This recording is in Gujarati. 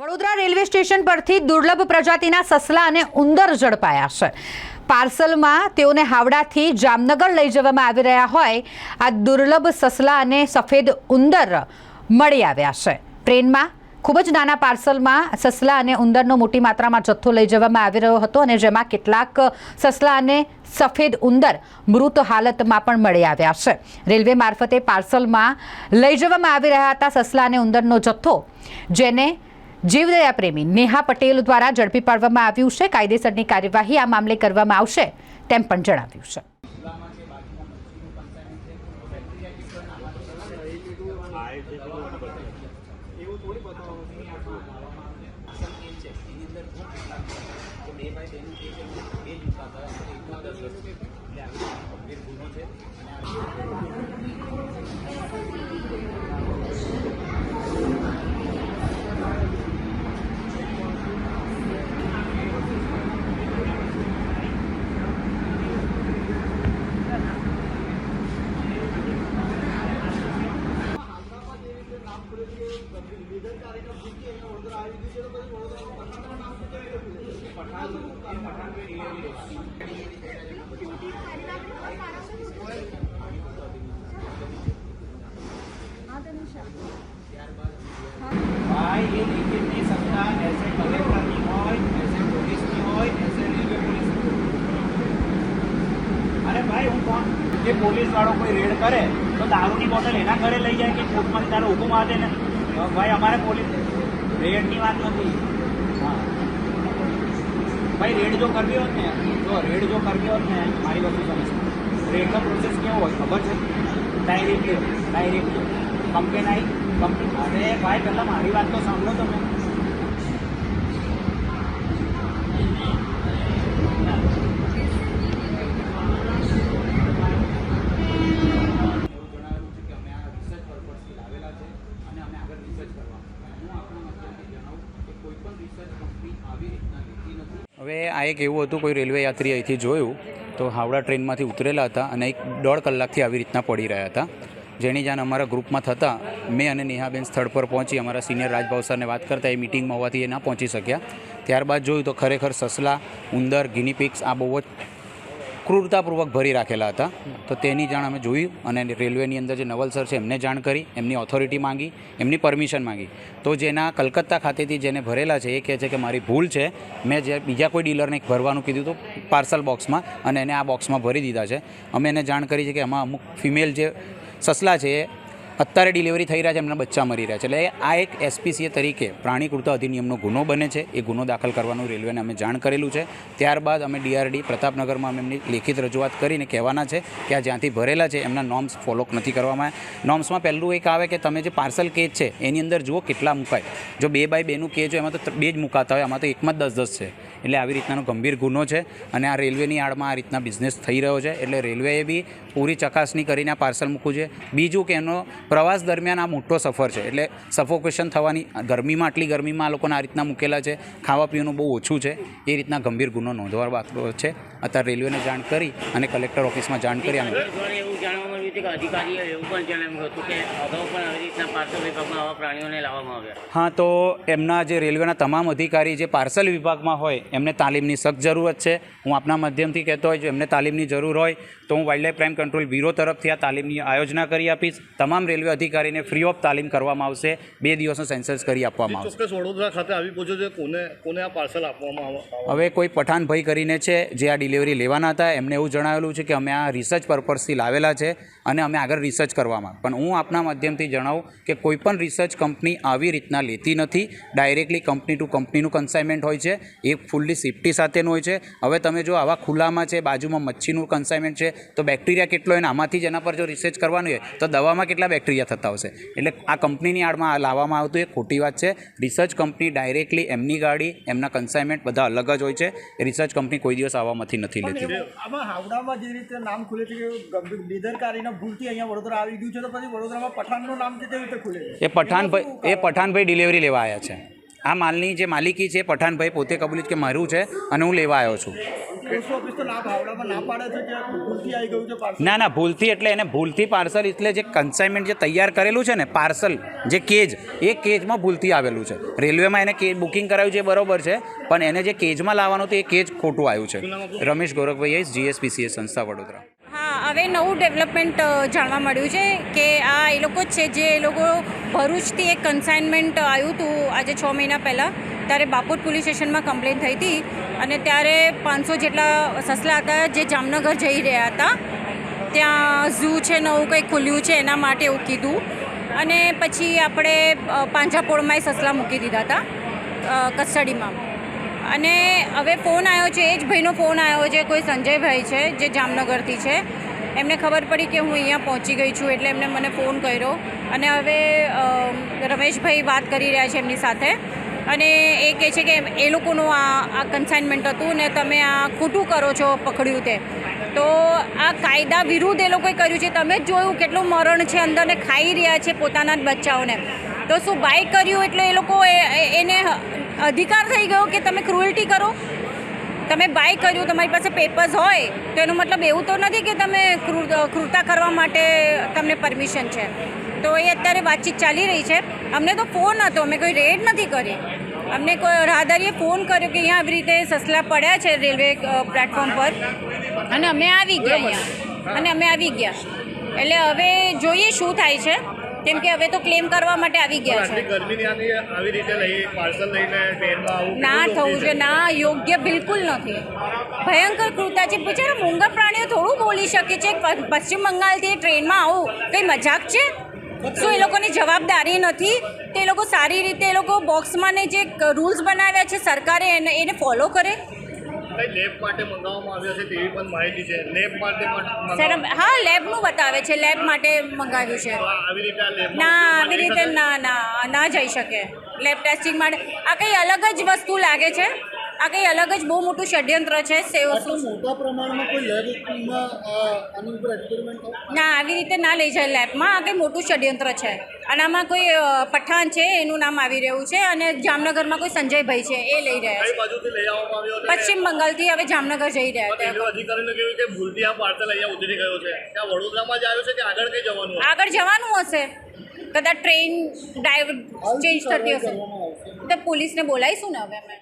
વડોદરા રેલવે સ્ટેશન પરથી દુર્લભ પ્રજાતિના સસલા અને ઉંદર ઝડપાયા છે. પાર્સલમાં તેઓને હાવડાથી જામનગર લઈ જવામાં આવી રહ્યા હોય, આ દુર્લભ સસલા અને સફેદ ઉંદર મળી આવ્યા છે. ટ્રેનમાં ખૂબ જ નાના પાર્સલમાં સસલા અને ઉંદરનો મોટી માત્રામાં જથ્થો લઈ જવામાં આવી રહ્યો હતો અને જેમાં કેટલાક સસલા અને સફેદ ઉંદર મૃત હાલતમાં પણ મળી આવ્યા છે. રેલવે મારફતે પાર્સલમાં લઈ જવામાં આવી રહ્યા હતા સસલા અને ઉંદરનો જથ્થો, જેને જીવદયા પ્રેમી નેહા પટેલ દ્વારા ઝડપી પાડવામાં આવ્યું છે. કાયદેસરની કાર્યવાહી આ મામલે કરવામાં આવશે તેમ પણ જણાવ્યું છે. ગંભીર ગુનો ભાઈ એ દેખીને સત્તા એસે કલેક્ટરની હોય એસે પોલીસની હોય એસે રેલવે પોલીસ અરે ભાઈ હું કોણ કે પોલીસ વાળો કોઈ રેડ કરે તો દારૂની બોટલ એના ઘરે લઈ જાય કે કોર્ટમાંથી તારો હુકુમ આવે ને ભાઈ અમારે પોલીસ રેડની વાત નથી ભાઈ રેડ જો કરવી હોત ને જો રેડ જો કરવી હોત ને મારી વસ્તુ સમજ રેડનો પ્રોસેસ કેવો હોય ખબર છે? ડાયરેક્ટલી ડાયરેક્ટલી કંપની આવી? કંપની અરે ભાઈ, પહેલાં મારી વાત તો સાંભળો તમે. હવે આ એક એવું હતું, કોઈ રેલવે યાત્રી અહીંથી જોયું. તો હાવડા ટ્રેનમાંથી ઉતરેલા હતા અને એક દોઢ કલાકથી આવી રીતના પડી રહ્યા હતા. જેની જાણ અમારા ગ્રુપમાં થતાં મેં અને નેહાબેન સ્થળ પર પહોંચી અમારા સિનિયર રાજભાવ સરને વાત કરતા એ મિટિંગમાં હોવાથી એ ના પહોંચી શક્યા. ત્યારબાદ જોયું તો ખરેખર સસલા, ઉંદર ગિનીપિક્સ આ બહુ જ ક્રૂરતાપૂર્વક ભરી રાખેલા હતા. તો તેની જાણ અમે જોયું અને રેલવેની અંદર જે નવલ સર છે, એમને જાણ કરી, એમની ઓથોરિટી માંગી, એમની પરમિશન માંગી. તો જેના કલકત્તા ખાતેથી જેને ભરેલા છે, એ કહે છે કે મારી ભૂલ છે. મેં જે બીજા કોઈ ડીલરને ભરવાનું કીધું હતું પાર્સલ બોક્સમાં અને એને આ બોક્સમાં ભરી દીધા છે. અમે એને જાણ કરી છે કે એમાં અમુક ફિમેલ જે સસલા છે, એ અત્યારે ડિલિવરી થઈ રહ્યા છે, એમના બચ્ચા મરી રહ્યા છે. એટલે આ એક એસપીસીએ તરીકે પ્રાણી કૃતા અધિનિયમનો ગુનો બને છે. એ ગુનો દાખલ કરવાનું રેલવેને અમે જાણ કરેલું છે. ત્યારબાદ અમે ડીઆરડી પ્રતાપનગરમાં અમે એમની લેખિત રજૂઆત કરીને કહેવાના છે કે આ જ્યાંથી ભરેલા છે, એમના નોર્મ્સ ફોલો નથી કરવામાં આવ્યા. નોર્મ્સમાં પહેલું એક આવે કે તમે જે પાર્સલ કેજ છે, એની અંદર જુઓ કેટલા મુકાય. જો બે બાય બેનું કેજ હોય, એમાં તો બે જ મુકાતા હોય, આમાં તો એકમાં દસ દસ છે. એટલે આવી રીતનાનો ગંભીર ગુનો છે અને આ રેલવેની આડમાં આ રીતના બિઝનેસ થઈ રહ્યો છે. એટલે રેલવેએ બી પૂરી ચકાસણી કરીને આ પાર્સલ મૂકવું છે બીજું કે એનો પ્રવાસ દરમિયાન આ મોટો સફર છે. એટલે સફોકેશન થવાની, ગરમીમાં, આટલી ગરમીમાં આ લોકોને આ રીતના મૂકેલા છે. ખાવા પીવાનું બહુ ઓછું છે. એ રીતના ગંભીર ગુનો નોંધવા બાબતો છે. અત્યારે રેલવેને જાણ કરી અને કલેક્ટર ઓફિસમાં જાણ કરી કે અધિકારીએ એવું પણ જણાવ્યું હતું કે અગાઉ પણ આવી રીતના પાર્સલ વિભાગમાં આવા પ્રાણીઓને લાવવામાં આવ્યા. હા તો એમના જે રેલવેના તમામ અધિકારી જે પાર્સલ વિભાગમાં હોય એમને તાલીમની સખ્ત જરૂરત છે. હું આપના માધ્યમથી કહેતો હોય જો એમને તાલીમની જરૂર હોય તો હું wildlife crime control bureau તરફથી આ તાલીમની આયોજના કરી આપીશ. તમામ રેલવે અધિકારીને ફ્રી ઓફ તાલીમ કરવામાં આવશે. બે દિવસનો સેન્સસ કરી આપવામાં આવશે. વડોદરા ખાતે આવી પહોંચ્યો છે. કોને કોને આ પાર્સલ આપવામાં આવે હવે કોઈ પઠાણભાઈ કરીને છે જે આ ડિલિવરી લેવાના હતા એમને એવું જણાવેલું છે કે અમે આ રિસર્ચ પર્પઝથી લાવેલા છે. અને અમે આગળ રિસર્ચ કરવામાં. પણ હું આપના માધ્યમથી જણાવું કે કોઈ પણ રિસર્ચ કંપની આવી રીતના લેતી નથી. ડાયરેક્ટલી કંપની ટુ કંપનીનું કન્સાઇનમેન્ટ હોય છે. એ ફૂલ્લી સેફટી સાથેનું હોય છે. હવે તમે જો આવા ખુલ્લામાં છે બાજુમાં મચ્છીનું કન્સાઇનમેન્ટ છે તો બેક્ટેરિયા કેટલો હોય ને આમાંથી જ એના પર જો રિસર્ચ કરવાનું હોય તો દવામાં કેટલા બેક્ટેરિયા થતા હશે? એટલે આ કંપનીની આડમાં આ લાવવામાં આવતું એ ખોટી વાત છે. રિસર્ચ કંપની ડાયરેક્ટલી એમની ગાડી એમના કન્સાઇનમેન્ટ બધા અલગ જ હોય છે. રિસર્ચ કંપની કોઈ દિવસ આવવામાંથી નથી લેતી. આમાં હાવડામાં જે રીતે નામ ખુલે છે કે ભૂલથી અહીંયા વડોદરા આવી ગયું છે તો પછી વડોદરામાં પઠાણનું નામ કેવી રીતે ખુલે એ પઠાણભાઈ એ પઠાણભાઈ ડિલિવરી લેવા આવ્યા છે. આ માલની જે માલિકી છે પઠાણભાઈ પોતે કબૂલ્યું કે મારું છે અને હું લેવા આવ્યો છું. તો ના ના ભૂલથી એટલે એને ભૂલથી પાર્સલ એટલે જે કન્સાઇનમેન્ટ જે તૈયાર કરેલું છે ને પાર્સલ જે કેજ એ કેજમાં ભૂલથી આવેલું છે. રેલવેમાં એને કેજ બુકિંગ કરાવ્યું છે એ બરોબર છે પણ એને જે કેજમાં લાવવાનું હતું એ કેજ ખોટું આવ્યું છે. રમેશ ગોરખભાઈ જીએસપીસીએ સંસ્થા વડોદરા. હા, હવે નવું ડેવલપમેન્ટ જાણવા મળ્યું છે કે આ એ લોકો જ છે જે એ લોકો ભરૂચથી એક કન્સાઇનમેન્ટ આવ્યું હતું આજે છ મહિના પહેલાં. ત્યારે બાપોદ પોલીસ સ્ટેશનમાં કમ્પ્લેન થઈ હતી અને ત્યારે પાંચસો જેટલા સસલા હતા જે જામનગર જઈ રહ્યા હતા. ત્યાં ઝૂ છે, નવું કંઈક ખુલ્યું છે એના માટે એવું કીધું. અને પછી આપણે એ સસલા મૂકી દીધા હતા કસ્ટડીમાં. અને હવે ફોન આવ્યો છે, એ જ ભાઈનો ફોન આવ્યો છે, કોઈ સંજયભાઈ છે, જે જામનગરથી છે. એમને ખબર પડી કે હું અહીંયા પહોંચી ગઈ છું, એટલે એમને મને ફોન કર્યો. અને હવે રમેશભાઈ વાત કરી રહ્યા છે એમની સાથે. અને એ કહે છે કે એ લોકોનું આ આ કન્સાઇનમેન્ટ હતું ને તમે આ ખોટું કરો છો પકડ્યું તે. તો આ કાયદા વિરુદ્ધ એ લોકોએ કર્યું છે. તમે જ જોયું કેટલું મરણ છે અંદરને ખાઈ રહ્યા છે પોતાના જ બચ્ચાઓને. તો શું બાય કર્યું એટલે એ લોકો એને અધિકાર થઈ ગયો કે તમે ક્રુઅલ્ટી કરો? તમે બાય કર્યું, તમારી પાસે પેપર્સ હોય, તો એનો મતલબ એવું તો નથી કે તમે ક્રૂ- ક્રૂરતા કરવા માટે તમને પરમિશન છે. તો એ અત્યારે વાતચીત ચાલી રહી છે. અમને તો ફોન હતો, અમે કોઈ રેડ નથી કરી. અમને કોઈ રાહદારીએ ફોન કર્યો કે અહીંયા આવી રીતે સસલા પડ્યા છે રેલવે પ્લેટફોર્મ પર. અને અમે આવી ગયા અહીંયા. અને અમે આવી ગયા. એટલે હવે જોઈએ શું થાય છે. કેમ કે હવે તો ક્લેમ કરવા માટે આવી ગયા છે. આટલી ગરમીની આની આવી રીતે લઈ પાર્સલ લઈને ટ્રેનમાં આવું ના થવું જોઈએ ના યોગ્ય બિલકુલ નથી. ભયંકર કૃતા છે. બિચારા મૂંગા પ્રાણીઓ થોડું બોલી શકે છે પશ્ચિમ બંગાળથી ટ્રેનમાં આવું કંઈ મજાક છે? શું એ લોકોની જવાબદારી નથી? તે લોકો સારી રીતે એ લોકો બોક્સમાં ને જે રૂલ્સ બનાવ્યા છે સરકારે એને એને ફોલો કરે? લેબ માટે મંગાવવામાં આવ્યો છે તેવી પણ માહિતી છે. લેબ માટે સર હા લેબનું બતાવે છે લેબ માટે મંગાવ્યું છે. આવી રીતે ના આવી રીતે ના ના ના જઈ શકે. લેબ ટેસ્ટિંગ માટે આ કંઈ અલગ જ વસ્તુ લાગે છે? આ કંઈ અલગ જ બહુ મોટું ષડયંત્ર છે મોટા પ્રમાણમાં કોઈ લેબમાં આની ઉપર એક્સપેરિમેન્ટ ના આવી રીતે ના લઈ જાય લેબમાં. આ કંઈ મોટું ષડયંત્ર છે. અને આમાં કોઈ પઠાણ છે એનું નામ આવી રહ્યું છે અને જામનગરમાં કોઈ સંજયભાઈ છે એ લઈ રહ્યા છે. બાજુથી લઈ આવવામાં આવ્યો હતો પશ્ચિમ બંગાળથી હવે જામનગર જઈ રહ્યા હતા રેલવે અધિકારીને કહ્યું કે ભૂલથી આ પાર્સલ અહીંયા ઉતરી ગયો છે? ત્યાં વડોદરામાં જ આવ્યો છે કે આગળ જવાનું હતું? આગળ જવાનું હશે. કદાચ ટ્રેન ડ્રાઈવ ચેન્જ થતી હશે. તો પોલીસને બોલાવીશું ને હવે અમે?